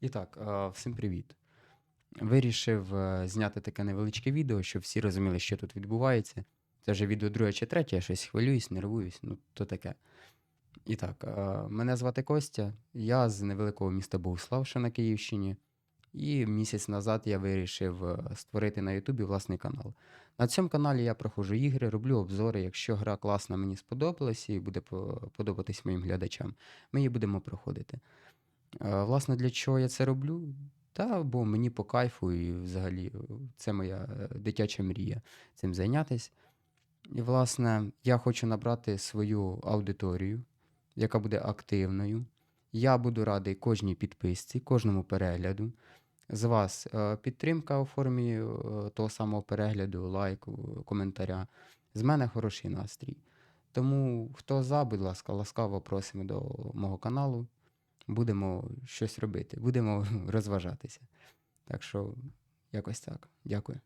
І так, е, всім привіт. Вирішив е, зняти таке невеличке відео, щоб всі розуміли, що тут відбувається. Це вже відео друге чи третє, я щось хвилююсь, нервуюсь, ну то таке. І так, е, мене звати Костя, я з невеликого міста Богуслав, на Київщині. І місяць назад я вирішив створити на Ютубі власний канал. На цьому каналі я проходжу ігри, роблю обзори. Якщо гра класна, мені сподобалася і буде подобатись моїм глядачам, ми її будемо проходити. Е, Власне, для чого я це роблю? Та, бо мені по кайфу, і взагалі е, це моя е, дитяча мрія цим зайнятися. І, власне, я хочу набрати свою аудиторію, яка буде активною. Я буду радий кожній підписці, кожному перегляду. З вас підтримка у формі того самого перегляду, лайку, коментаря. З мене хороший настрій. Тому, хто за, будь ласка, ласкаво просимо до мого каналу будемо щось робити, будемо розважатися. Так що, якось так. Дякую.